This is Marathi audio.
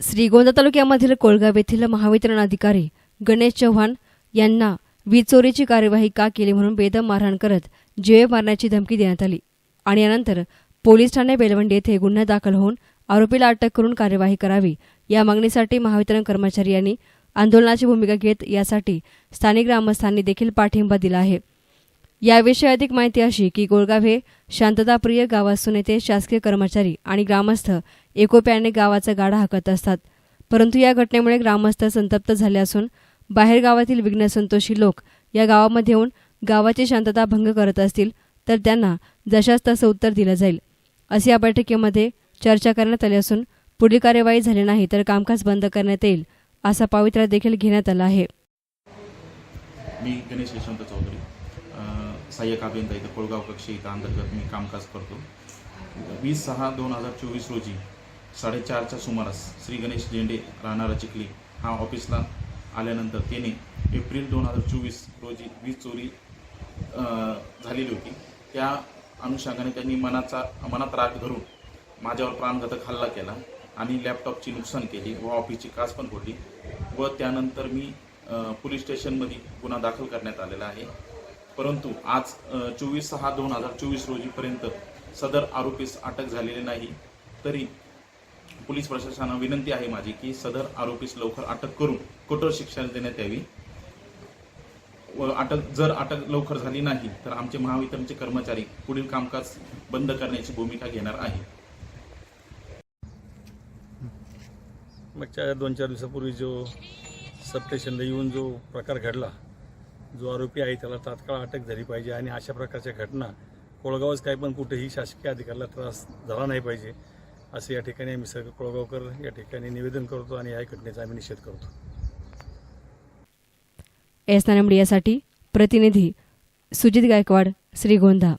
श्रीगोंदा तालुक्यामधील कोळगाव येथील महावितरण अधिकारी गणेश चव्हाण यांना वीज चोरीची कार्यवाही का केली म्हणून बेदम मारहाण करत जीवे मारण्याची धमकी देण्यात आली. आणि यानंतर पोलीस ठाणे बेलवंडी येथे गुन्हा दाखल होऊन आरोपीला अटक करून कार्यवाही करावी या मागणीसाठी महावितरण कर्मचारी यांनी आंदोलनाची भूमिका घेत यासाठी स्थानिक ग्रामस्थांनी देखील पाठिंबा दिला आहे. याविषयी अधिक माहिती अशी की गोळगाव हे शांतताप्रिय गाव असून येथे शासकीय कर्मचारी आणि ग्रामस्थ एकोप्याने गावाचा गाडा हाकत असतात. परंतु या घटनेमुळे ग्रामस्थ संतप्त झाले असून बाहेर गावातील विघ्नसंतोषी लोक या गावामध्ये येऊन गावाची शांतता भंग करत असतील तर त्यांना जशास तसं उत्तर दिलं जाईल. असे या बैठकीमध्ये चर्चा करण्यात आली असून पुढील कार्यवाही झाली नाही तर कामकाज बंद करण्यात येईल असा पावित्रा देखील घेण्यात आला आहे. मी गणेश यशवंत चौधरी. सहाय्यक अभियंता इथं कोळगाव कक्ष इथं अंतर्गत मी कामकाज करतो. वीस सहा दोन हजार चोवीस रोजी साडेचारच्या सुमारास श्री गणेश झेंडे राहणारा चिखली हा ऑफिसला आल्यानंतर त्याने एप्रिल दोन हजार चोवीस रोजी वीज चोरी झालेली होती. त्या अनुषंगाने त्यांनी मनाचा मनात राग धरून माझ्यावर प्राणघातक हल्ला केला आणि लॅपटॉपची नुकसान केली व ऑफिसची काच पण फोडली व त्यानंतर मी पोलीस स्टेशनमध्ये गुन्हा दाखल करण्यात आलेला आहे. परंतु आज चोवीस सहा दोन हजार चोवीस रोजीपर्यंत सदर आरोपीस अटक झालेली नाही तरी पोलीस प्रशासनाला विनंती आहे माझी की सदर आरोपीस लवकर अटक करून कठोर शिक्षा देण्यात यावी. व अटक जर अटक लवकर झाली नाही तर आमचे महावितरणचे कर्मचारी पुढील कामकाज बंद करण्याची भूमिका घेणार आहे. मागच्या दोन चार दिवसापूर्वी जो सबस्टेशनला येऊन जो प्रकार घडला जो आरोपी आहे त्याला तात्काळ अटक झाली पाहिजे आणि अशा प्रकारच्या घटना कोळगावच काय पण कुठेही शासकीय अधिकाऱ्याला त्रास झाला नाही पाहिजे असे या ठिकाणी आम्ही सगळं कोळगावकर या ठिकाणी निवेदन करतो आणि या घटनेचा आम्ही निषेध करतो. एस नानमडी यासाठी प्रतिनिधी सुजित गायकवाड श्रीगोंदा.